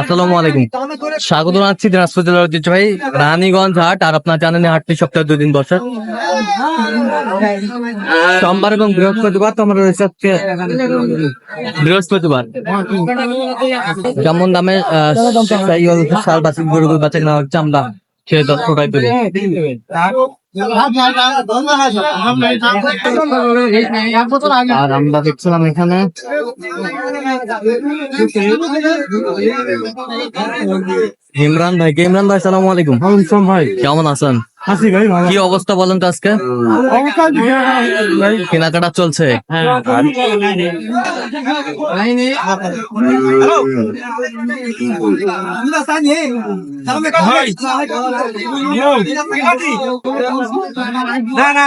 আসসালামু রানীগঞ্জ হাট আর আপনার সপ্তাহে দুই দিন বসে। সোমবার এবং বৃহস্পতিবার তো আমরা রয়েছে আজকে বৃহস্পতিবার। কেমন দামে শাল বাসি গরু বাচ্চা কেনা হচ্ছে, আমরা দর্শকরাই তুলি। আর আমরা দেখছিলাম এখানে ইমরান ভাই ইমরান ভাই? সালাম আলাইকুম। ভাই। কেমন আছেন? হাসি ভাই। ভালো কি অবস্থা বলেন তো আজকে? কেনাকাটা চলছে। না না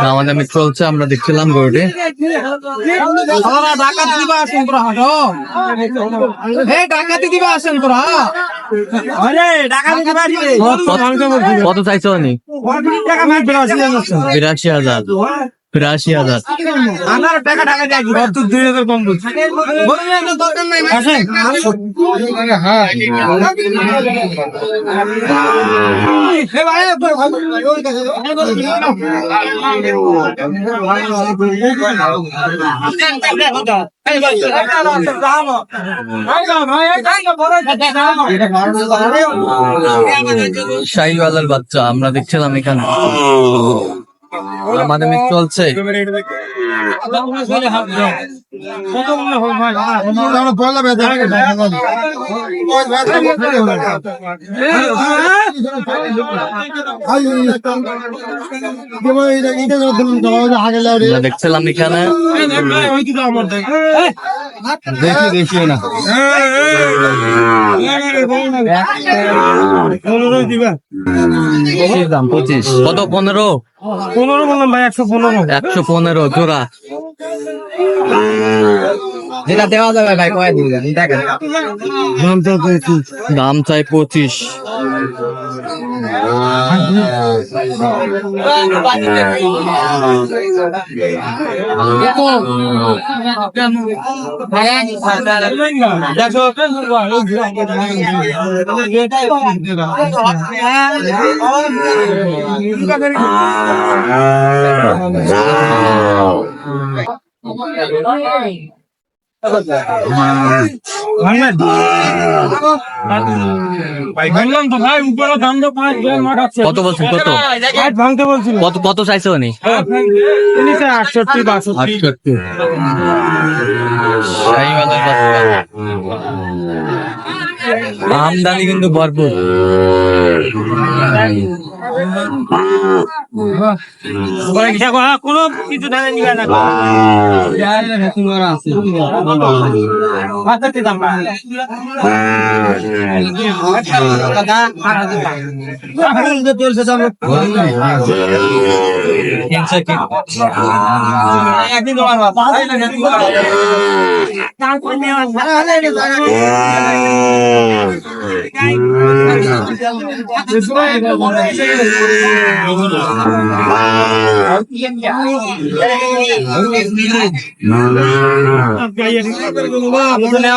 না আমাদের আমি চলছে আমরা দেখছিলাম গরুটি ডাকাতি দিবা আসেন তোরা হাটো ডাকাতি দিবা আসেন তোরা কত চাইছো নি বিরাশি হাজার। বিরাশি হাজার। আমার টাকা টাকা কত দুই হাজার কম হে বাচ্চা আমরা দেখছিলাম এখানে। চলছে দেখছিলাম এখানে দেখি দেখি না দাম পঁচিশ কত পনেরো পনেরো বললাম ভাই একশো পনেরো। একশো পনেরো জোড়া। যেটা দেওয়া যাবে ভাই কয় দিন দেখেন দাম তো দাম চাই পঁচিশ ভাঙলাম তো ভাই উপরে দাম তো পাঁচ হাজার মাঠাচ্ছে কত বলছেন? কত? ভাঙতে বলছিল কত কত চাইছো উনি? আটষট্টি বাষট্টি আটষট্টি শাহিওয়ালের বাচ্চা আমদানি কিন্তু ভরপুর। হ্যাঁ কোনো কিছু নিবে না বাষট্টি দাম তিনশো কি একদিন তোমার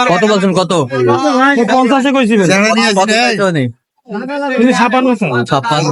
কত বলছেন? কত? পঞ্চাশে কইছিলেন। কত চাইছো নি তিনি ছাপান্ন ছাপ্পান্ন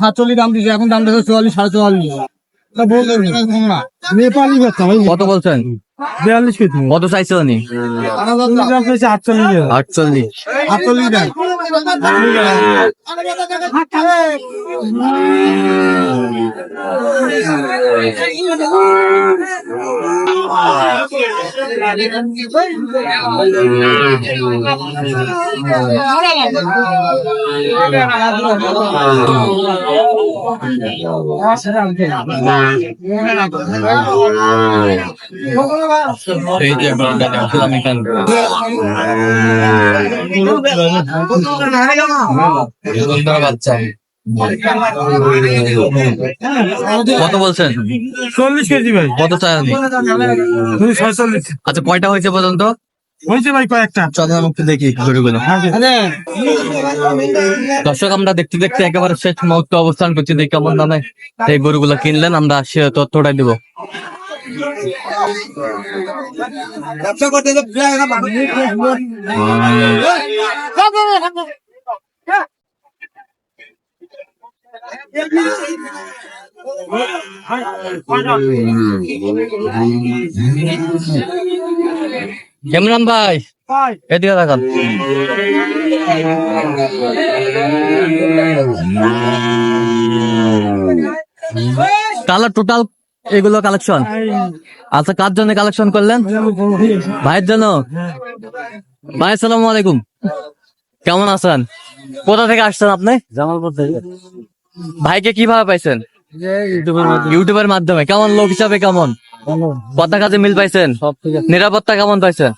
সাতচল্লিশ দাম দিচ্ছে এখন দাম দেখো চুয়াল্লিশ সাড়ে চুয়াল্লিশ। নেপালি বেচা কত বলছেন? বিয়াল্লিশ কত চাইছে উনি? আটচল্লিশ। আটচল্লিশ। আটচল্লিশ এই যে আমরা বাচ্চা কত বলছেন? চল্লিশ কেজি ভাই। কত চাই ছয়চল্লিশ আচ্ছা কয়টা হয়েছে পর্যন্ত? হয়েছে ভাই কয়েকটা। চলেন আমি দেখি গরুগুলো দর্শক আমরা দেখতে দেখতে একেবারে শেষ মুহূর্তে অবস্থান করছি। দেখি কেমন দামে এই গরুগুলো কিনলেন। আমরা সে তথ্যটাই দিব। ব্যবসা করতে তো কেমন ভাই? এদিকে দেখান কালার টোটাল এগুলো কালেকশন আচ্ছা কার জন্য কালেকশন করলেন? ভাইয়ের জন্য? ভাই আসসালামু আলাইকুম। কেমন আছেন? কোথা থেকে আসছেন আপনি? জামালপুর থেকে। ভাইকে কীভাবে পাইছেন? ইউটিউবের মাধ্যমে। কেমন লোক হিসাবে কেমন? কথা কাজে মিল পাইছেন? নিরাপত্তা কেমন পাইছেন?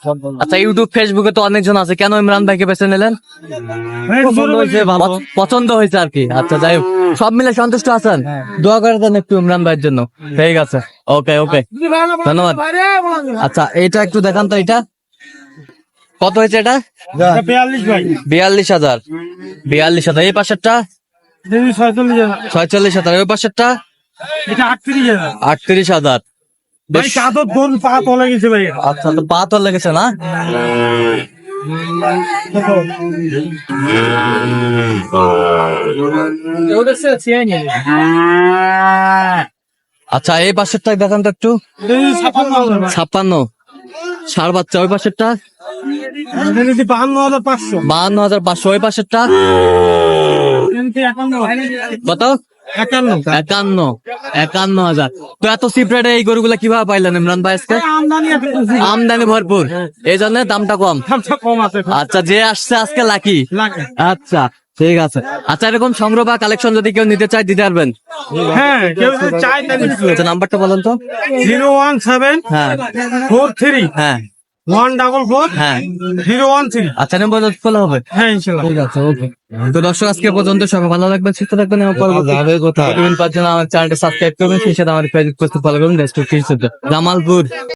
আচ্ছা ইউটিউব ফেসবুকে তো অনেকজন আছে। কেন ইমরান ভাইকে বেছে নিলেন? পছন্দ হয়েছে ভালো। পছন্দ হয়েছে আর কি। আচ্ছা যাই হোক। সব মিলে সন্তুষ্ট আছেন? দোয়া করে দেন একটু ইমরান ভাইয়ের জন্য। ঠিক আছে। ওকে ওকে ধন্যবাদ। আচ্ছা এটা একটু দেখান তো এটা। কত হয়েছে এটা? বিয়াল্লিশ ভাই। বিয়াল্লিশ হাজার। বিয়াল্লিশ হাজার। এই পাশেরটা? ছয়চল্লিশ ছয়চল্লিশ হাজার। ওই পাশেরটা? এটা আটত্রিশ হাজার। আটত্রিশ হাজার। ভাই বেশ। চাদর পা তলে গেছে ভাই আচ্ছা তো পা তো লেগেছে না? আচ্ছা এই পাশেরটা দেখান তো একটু। ছাপ্পান্ন। ষাট বাচ্চা ওই পাশেরটা? এটা বাহান্ন হাজার পাঁচশো। বাহান্ন হাজার পাঁচশো ওই পাশেরটা? কত একান্ন। একান্ন একান্ন হাজার। তো এত এই গরুগুলা কীভাবে পাইলেন ইমরান ভাই আজকে? আমদানি। ভরপুর। এই জন্য দামটা কম। আচ্ছা যে আসছে আজকে লাকি। আচ্ছা। ঠিক আছে। আচ্ছা এরকম সংগ্রহ বা কালেকশন যদি কেউ নিতে চায় দিতে পারবেন? হ্যাঁ কেউ যদি চায় তাহলে আচ্ছা নাম্বারটা বলেন তো। জিরো ওয়ান সেভেন হ্যাঁ। ফোর থ্রি হ্যাঁ। ওয়ান ডাবল ফোর হ্যাঁ। Zero one three. আচ্ছা নম্বর খোলা হবে। হ্যাঁ ইনশাল্লাহ। ঠিক আছে ওকে তো দর্শক আজকে পর্যন্ত সবাই ভালো সুস্থ থাকবেন এবং পরবর্তী আমার চ্যানেলটা সাবস্ক্রাইব করবেন সেই সাথে আমার ফেসবুক পেজ ফলো করবেন জামালপুর।